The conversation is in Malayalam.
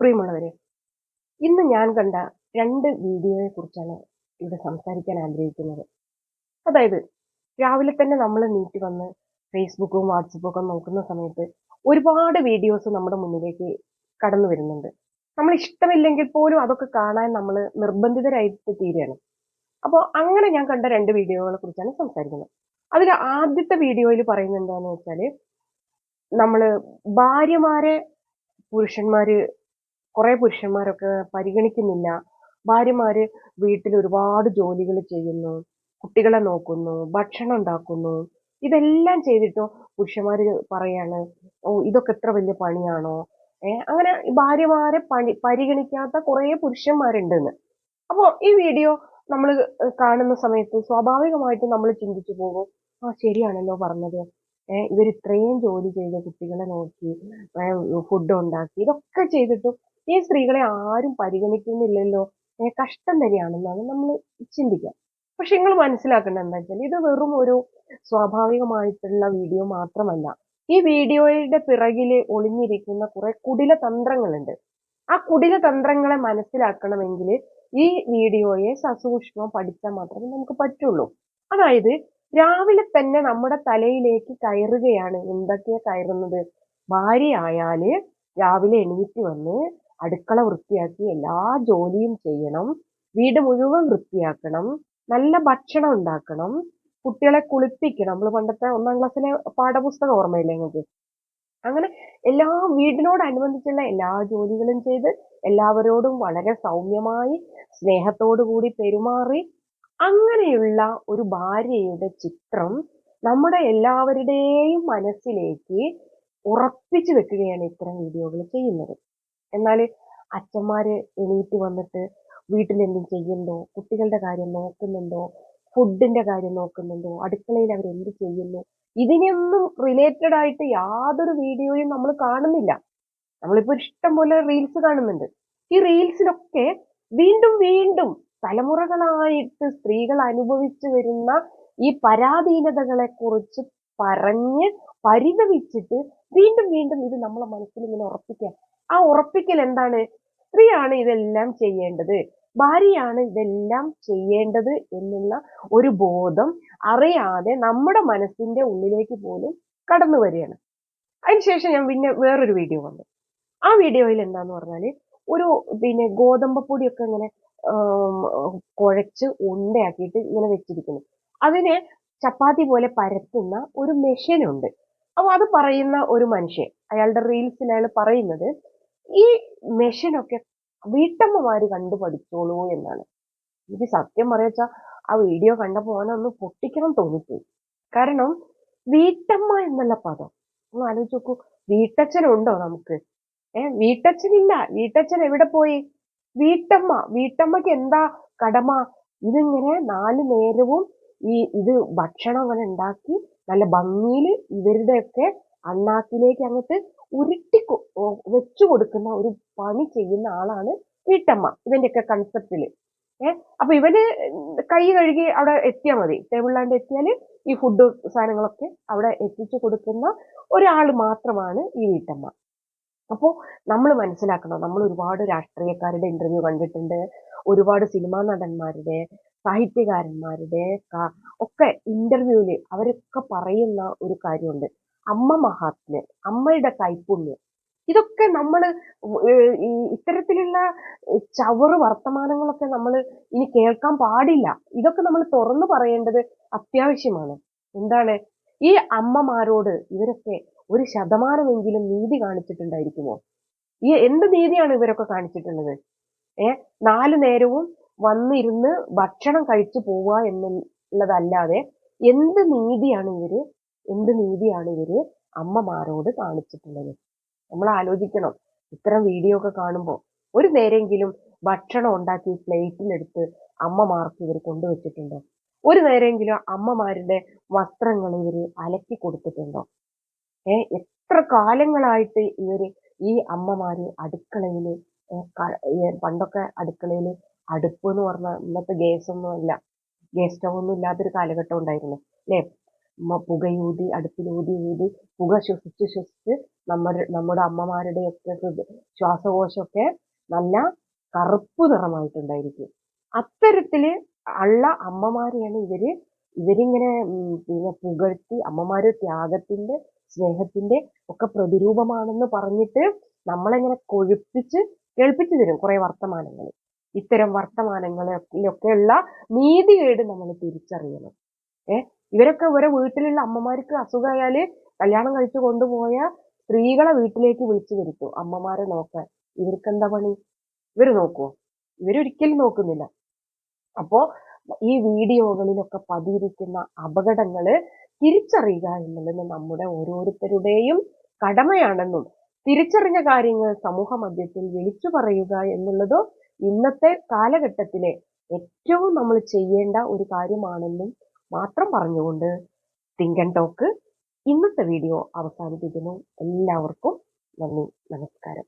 പ്രിയമുള്ളവരെ ഇന്ന് ഞാൻ കണ്ട രണ്ട് വീഡിയോയെ കുറിച്ചാണ് ഇവിടെ സംസാരിക്കാൻ ആഗ്രഹിക്കുന്നത്. അതായത് രാവിലെ തന്നെ നമ്മൾ നീറ്റ് വന്ന് ഫേസ്ബുക്കും വാട്സപ്പും ഒക്കെ നോക്കുന്ന സമയത്ത് ഒരുപാട് വീഡിയോസ് നമ്മുടെ മുന്നിലേക്ക് കടന്നു വരുന്നുണ്ട്. നമ്മൾ ഇഷ്ടമില്ലെങ്കിൽ പോലും അതൊക്കെ കാണാൻ നമ്മൾ നിർബന്ധിതരായിട്ട് തീരുകയാണ്. അപ്പോൾ അങ്ങനെ ഞാൻ കണ്ട രണ്ട് വീഡിയോകളെ കുറിച്ചാണ് സംസാരിക്കുന്നത്. അതിൽ ആദ്യത്തെ വീഡിയോയിൽ പറയുന്നത് എന്താണെന്ന് വെച്ചാൽ നമ്മൾ ഭാര്യമാരെ പുരുഷന്മാര് കുറെ പുരുഷന്മാരൊക്കെ പരിഗണിക്കുന്നില്ല. ഭാര്യമാര് വീട്ടിൽ ഒരുപാട് ജോലികൾ ചെയ്യുന്നു കുട്ടികളെ നോക്കുന്നു ഭക്ഷണം ഉണ്ടാക്കുന്നു. ഇതെല്ലാം ചെയ്തിട്ടോ പുരുഷന്മാര് പറയാണ് ഓ ഇതൊക്കെ എത്ര വലിയ പണിയാണോ? ഏർ അങ്ങനെ ഭാര്യമാരെ പണി പരിഗണിക്കാത്ത കുറെ പുരുഷന്മാരുണ്ടെന്ന്. അപ്പോൾ ഈ വീഡിയോ നമ്മൾ കാണുന്ന സമയത്ത് സ്വാഭാവികമായിട്ടും നമ്മൾ ചിന്തിച്ചു പോകും ആ ശരിയാണല്ലോ പറഞ്ഞത്. ഏർ ഇവർ ഇത്രയും ജോലി ചെയ്ത് കുട്ടികളെ നോക്കി ഫുഡ് ഉണ്ടാക്കി ഇതൊക്കെ ചെയ്തിട്ടും ഈ സ്ത്രീകളെ ആരും പരിഗണിക്കുന്നില്ലല്ലോ. കഷ്ടം തന്നെയാണെന്നാണ് നമ്മൾ ചിന്തിക്കുക. പക്ഷെ നിങ്ങൾ മനസ്സിലാക്കേണ്ടത് എന്താ വെച്ചാൽ ഇത് വെറും ഒരു സ്വാഭാവികമായിട്ടുള്ള വീഡിയോ മാത്രമല്ല. ഈ വീഡിയോയുടെ പിറകിൽ ഒളിഞ്ഞിരിക്കുന്ന കുറെ കുടില തന്ത്രങ്ങളുണ്ട്. ആ കുടില തന്ത്രങ്ങളെ മനസ്സിലാക്കണമെങ്കിൽ ഈ വീഡിയോയെ സസൂക്ഷ്മം പഠിച്ചാൽ മാത്രമേ നമുക്ക് പറ്റുള്ളൂ. അതായത് രാവിലെ തന്നെ നമ്മുടെ തലയിലേക്ക് കയറുകയാണ് എന്തൊക്കെയാ കയറുന്നത്? ഭാര്യയായാൽ രാവിലെ എണീറ്റ് വന്ന് അടുക്കള വൃത്തിയാക്കി എല്ലാ ജോലിയും ചെയ്യണം. വീട് മുഴുവൻ വൃത്തിയാക്കണം. നല്ല ഭക്ഷണം ഉണ്ടാക്കണം. കുട്ടികളെ കുളിപ്പിക്കണം. നമ്മൾ പണ്ടത്തെ ഒന്നാം ക്ലാസ്സിലെ പാഠപുസ്തകം ഓർമ്മയില്ലേ നിങ്ങൾക്ക്? അങ്ങനെ എല്ലാ വീടിനോടനുബന്ധിച്ചുള്ള എല്ലാ ജോലികളും ചെയ്ത് എല്ലാവരോടും വളരെ സൗമ്യമായി സ്നേഹത്തോടു കൂടി പെരുമാറി അങ്ങനെയുള്ള ഒരു ഭാര്യയുടെ ചിത്രം നമ്മുടെ എല്ലാവരുടെയും മനസ്സിലേക്ക് ഉറപ്പിച്ചു വെക്കുകയാണ് ഇത്തരം വീഡിയോകൾ ചെയ്യുന്നത്. എന്നാൽ അച്ഛന്മാര് എണീറ്റ് വന്നിട്ട് വീട്ടിൽ എന്തും ചെയ്യുന്നുണ്ടോ? കുട്ടികളുടെ കാര്യം നോക്കുന്നുണ്ടോ? ഫുഡിന്റെ കാര്യം നോക്കുന്നുണ്ടോ? അടുക്കളയിൽ അവർ എന്ത് ചെയ്യുന്നു? ഇതിനൊന്നും റിലേറ്റഡ് ആയിട്ട് യാതൊരു വീഡിയോയും നമ്മൾ കാണുന്നില്ല. നമ്മളിപ്പോ ഇഷ്ടം പോലെ റീൽസ് കാണുന്നുണ്ട്. ഈ റീൽസിലൊക്കെ വീണ്ടും വീണ്ടും തലമുറകളായിട്ട് സ്ത്രീകൾ അനുഭവിച്ചു വരുന്ന ഈ പരാധീനതകളെ കുറിച്ച് പറഞ്ഞ് പരിതപിച്ചിട്ട് വീണ്ടും വീണ്ടും ഇത് നമ്മളെ മനസ്സിൽ ഇങ്ങനെ ഉറപ്പിക്കുക. ആ ഉറപ്പിക്കൽ എന്താണ്? സ്ത്രീയാണ് ഇതെല്ലാം ചെയ്യേണ്ടത്. ഭാര്യയാണ് ഇതെല്ലാം ചെയ്യേണ്ടത് എന്നുള്ള ഒരു ബോധം അറിയാതെ നമ്മുടെ മനസ്സിന്റെ ഉള്ളിലേക്ക് പോലും കടന്നു വരികയാണ്. അതിനുശേഷം ഞാൻ പിന്നെ വേറൊരു വീഡിയോ വന്നു. ആ വീഡിയോയിൽ എന്താന്ന് പറഞ്ഞാൽ ഒരു പിന്നെ ഗോതമ്പ് പൊടിയൊക്കെ ഇങ്ങനെ കുഴച്ച് ഉണ്ടയാക്കിയിട്ട് ഇങ്ങനെ വെച്ചിരിക്കുന്നു. അതിനെ ചപ്പാത്തി പോലെ പരത്തുന്ന ഒരു മെഷീനുണ്ട് അപ്പൊ അത് പറയുന്ന ഒരു മനുഷ്യൻ അയാളുടെ റീൽസിൽ അയാൾ പറയുന്നത് ഈ മെഷീനൊക്കെ വീട്ടമ്മമാര് കണ്ടു പഠിച്ചോളൂ എന്നാണ്. എനിക്ക് സത്യം പറയാച്ചാ ആ വീഡിയോ കണ്ടപ്പോ ഒന്ന് പൊട്ടിക്കണം തോന്നിപ്പോയി. കാരണം വീട്ടമ്മ എന്നുള്ള പദം. ഒന്ന് ആലോചിച്ച് നോക്കൂ. വീട്ടച്ഛനുണ്ടോ നമുക്ക്? ഏ വീട്ടച്ഛനില്ല. വീട്ടച്ഛൻ എവിടെ പോയി? വീട്ടമ്മ. വീട്ടമ്മക്ക് എന്താ കടമ? ഇതിങ്ങനെ നാല് നേരവും ഈ ഇത് ഭക്ഷണം അങ്ങനെ ഉണ്ടാക്കി നല്ല ഭംഗിയിൽ ഇവരുടെയൊക്കെ അണ്ണാക്കിലേക്ക് അങ്ങോട്ട് ഉരുട്ടി വെച്ചു കൊടുക്കുന്ന ഒരു പണി ചെയ്യുന്ന ആളാണ് വീട്ടമ്മ. ഇതിന്റെയൊക്കെ കൺസെപ്റ്റിൽ ഏഹ് അപ്പൊ ഇവന് കൈ കഴുകി അവിടെ എത്തിയാൽ മതി. ടേബിളിലാണ്ട് എത്തിയാൽ ഈ ഫുഡ് സാധനങ്ങളൊക്കെ അവിടെ എത്തിച്ചു കൊടുക്കുന്ന ഒരാൾ മാത്രമാണ് ഈ വീട്ടമ്മ. അപ്പോൾ നമ്മൾ മനസ്സിലാക്കണം നമ്മൾ ഒരുപാട് രാഷ്ട്രീയക്കാരുടെ ഇന്റർവ്യൂ കണ്ടിട്ടുണ്ട്. ഒരുപാട് സിനിമാ നടന്മാരുടെ സാഹിത്യകാരന്മാരുടെ ഒക്കെ ഇന്റർവ്യൂവിൽ അവരൊക്കെ പറയുന്ന ഒരു കാര്യമുണ്ട്. അമ്മ മഹാത്മ്യം അമ്മയുടെ കൈപ്പുണ്യം ഇതൊക്കെ നമ്മൾ ഇത്തരത്തിലുള്ള ചവറ് വർത്തമാനങ്ങളൊക്കെ നമ്മൾ ഇനി കേൾക്കാൻ പാടില്ല. ഇതൊക്കെ നമ്മൾ തുറന്നു പറയേണ്ടത് അത്യാവശ്യമാണ്. എന്താണ്? ഈ അമ്മമാരോട് ഇവരൊക്കെ ഒരു ശതമാനമെങ്കിലും നീതി കാണിച്ചിട്ടുണ്ടായിരിക്കുമോ? ഈ എന്ത് നീതിയാണ് ഇവരൊക്കെ കാണിച്ചിട്ടുള്ളത്? ഏ നാലു നേരവും വന്നിരുന്ന് ഭക്ഷണം കഴിച്ചു പോവുക എന്നുള്ളതല്ലാതെ എന്ത് നീതിയാണ് ഇവർ എന്ത് നീതിയാണ് ഇവർ അമ്മമാരോട് കാണിച്ചിട്ടുള്ളത്? നമ്മൾ ആലോചിക്കണം. ഇത്തരം വീഡിയോ ഒക്കെ കാണുമ്പോൾ ഒരു നേരെങ്കിലും ഭക്ഷണം ഉണ്ടാക്കി പ്ലേറ്റിലെടുത്ത് അമ്മമാർക്ക് ഇവർ കൊണ്ടുവച്ചിട്ടുണ്ടോ? ഒരു നേരെങ്കിലും അമ്മമാരുടെ വസ്ത്രങ്ങൾ ഇവർ അലക്കി കൊടുത്തിട്ടുണ്ടോ? ഏ എത്ര കാലങ്ങളായിട്ട് ഇവർ ഈ അമ്മമാര് അടുക്കളയിൽ പണ്ടൊക്കെ അടുക്കളയിൽ അടുപ്പ് എന്ന് പറഞ്ഞാൽ ഇന്നത്തെ ഗ്യാസ് ഒന്നും അല്ല. ഗ്യാസ് സ്റ്റവ് ഒന്നും ഇല്ലാത്തൊരു കാലഘട്ടം ഉണ്ടായിരുന്നു. അല്ലേ? പുകയൂതി അടുപ്പിൽ ഊതി പുക ശ്വസിച്ച് ശ്വസിച്ച് നമ്മുടെ നമ്മുടെ അമ്മമാരുടെ ഒക്കെ ശ്വാസകോശമൊക്കെ നല്ല കറുപ്പ് നിറമായിട്ടുണ്ടായിരിക്കും. അത്തരത്തിൽ ഉള്ള അമ്മമാരെയാണ് ഇവർ ഇവരിങ്ങനെ പിന്നെ പുകഴ്ത്തി അമ്മമാര് ത്യാഗത്തിന്റെ സ്നേഹത്തിന്റെ ഒക്കെ പ്രതിരൂപമാണെന്ന് പറഞ്ഞിട്ട് നമ്മളെങ്ങനെ കൊഴുപ്പിച്ച് കേൾപ്പിച്ചു തരും കുറെ വർത്തമാനങ്ങൾ. ഇത്തരം വർത്തമാനങ്ങളിലൊക്കെയുള്ള നീതികേട് നമ്മൾ തിരിച്ചറിയണം. ഏ? ഇവരൊക്കെ ഇവരെ വീട്ടിലുള്ള അമ്മമാർക്ക് അസുഖമായാൽ കല്യാണം കഴിച്ചു കൊണ്ടുപോയ സ്ത്രീകളെ വീട്ടിലേക്ക് വിളിച്ചു വരുത്തും. അമ്മമാരെ നോക്കാൻ. ഇവർക്ക് എന്താ പണി? ഇവർ നോക്കുവോ? ഇവരൊരിക്കലും നോക്കുന്നില്ല. അപ്പോ ഈ വീഡിയോകളിലൊക്കെ പതിയിരിക്കുന്ന അപകടങ്ങൾ തിരിച്ചറിയുക എന്നുള്ളത് നമ്മുടെ ഓരോരുത്തരുടെയും കടമയാണെന്നും തിരിച്ചറിഞ്ഞ കാര്യങ്ങൾ സമൂഹ മധ്യത്തിൽ വിളിച്ചു പറയുക എന്നുള്ളതും ഇന്നത്തെ കാലഘട്ടത്തിലെ ഏറ്റവും നമ്മൾ ചെയ്യേണ്ട ഒരു കാര്യമാണെന്നും മാത്രം പറഞ്ഞുകൊണ്ട് തിങ്ക് ടോക്ക് ഇന്നത്തെ വീഡിയോ അവസാനിപ്പിക്കുന്നു. എല്ലാവർക്കും നന്ദി നമസ്കാരം.